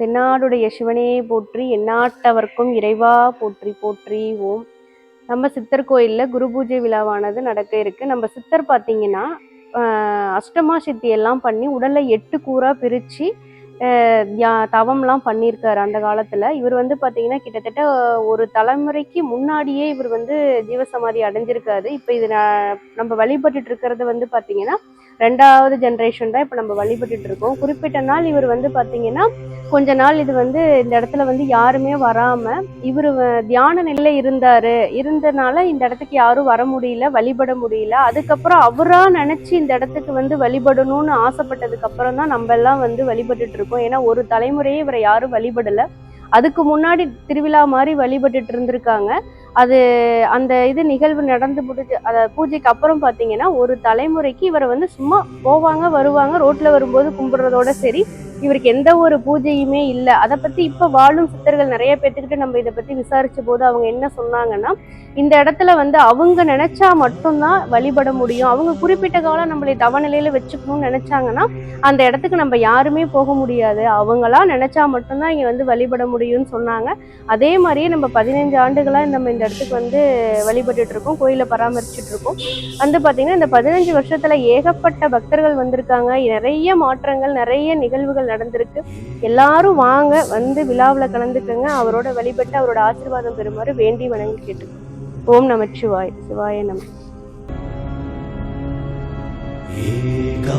தென்னாடுடைய சிவனே போற்றி எந்நாட்டவர்க்கும் இறைவா போற்றி போற்றி ஓம் நம்ம சித்தர் கோயிலில் குரு பூஜை விழாவானது நடக்க இருக்கு. நம்ம சித்தர் பார்த்தீங்கன்னா அஷ்டமா சித்தி எல்லாம் பண்ணி உடலை எட்டு கூறாக பிரித்து தவம்லாம் பண்ணியிருக்காரு அந்த காலத்தில். இவர் வந்து பார்த்தீங்கன்னா கிட்டத்தட்ட ஒரு தலைமுறைக்கு முன்னாடியே இவர் வந்து ஜீவசமாதி அடைஞ்சிருக்காரு. இப்போ இது நம்ம வழிபட்டுட்டு இருக்கிறது வந்து பார்த்தீங்கன்னா ரெண்டாவது ஜென்ரேஷன் தான் இப்போ நம்ம வழிபட்டுட்டு இருக்கோம். குறிப்பிட்ட நாள் இவர் வந்து பார்த்தீங்கன்னா கொஞ்ச நாள் இது வந்து இந்த இடத்துல வந்து யாருமே வராம இவர் தியான நிலையில இருந்தாரு. இருந்தனால இந்த இடத்துக்கு யாரும் வர முடியல வழிபட முடியல. அதுக்கப்புறம் அவரா நினைச்சு இந்த இடத்துக்கு வந்து வழிபடணும்னு ஆசைப்பட்டதுக்கு அப்புறம் தான் நம்ம எல்லாம் வந்து வழிபட்டுட்டு இருக்கோம். ஏன்னா ஒரு தலைமுறையே இவரை யாரும் வழிபடல. அதுக்கு முன்னாடி திருவிழா மாதிரி வழிபட்டுட்டு இருந்திருக்காங்க. அது அந்த இது நிகழ்வு நடந்து முடிஞ்சு அத பூஜைக்கு அப்புறம் பார்த்தீங்கன்னா ஒரு தலைமுறைக்கு இவரை வந்து சும்மா போவாங்க வருவாங்க ரோட்ல வரும்போது கும்பிடுறதோட சரி இவருக்கு எந்த ஒரு பூஜையுமே இல்லை. அதை பற்றி இப்போ வாழும் சித்தர்கள் நிறைய பேர்த்துக்கிட்ட நம்ம இதை பற்றி விசாரித்த போது அவங்க என்ன சொன்னாங்கன்னா இந்த இடத்துல வந்து அவங்க நினச்சா மட்டும்தான் வழிபட முடியும். அவங்க குறிப்பிட்ட காலம் நம்மளை தவநிலையில் வச்சுக்கணும்னு நினச்சாங்கன்னா அந்த இடத்துக்கு நம்ம யாருமே போக முடியாது. அவங்களா நினச்சா மட்டும்தான் இங்கே வந்து வழிபட முடியும்னு சொன்னாங்க. அதே மாதிரியே நம்ம பதினஞ்சு ஆண்டுகளாக நம்ம இந்த இடத்துக்கு வந்து வழிபட்டுட்டு இருக்கோம் கோயிலை பராமரிச்சுட்டு இருக்கோம். வந்து பார்த்திங்கன்னா இந்த பதினஞ்சு வருஷத்தில் ஏகப்பட்ட பக்தர்கள் வந்திருக்காங்க. நிறைய மாற்றங்கள் நிறைய நிகழ்வுகள் நடந்திருக்கு. எல்லாரும் வாங்க வந்து விழாவில் கலந்துக்கங்க. அவரோட வழிபட்டு அவரோட ஆசீர்வாதம் பெறுமாறு வேண்டி வணங்கி கேட்டு ஓம் நமச்சிவாய் சிவாய நம. ஏகா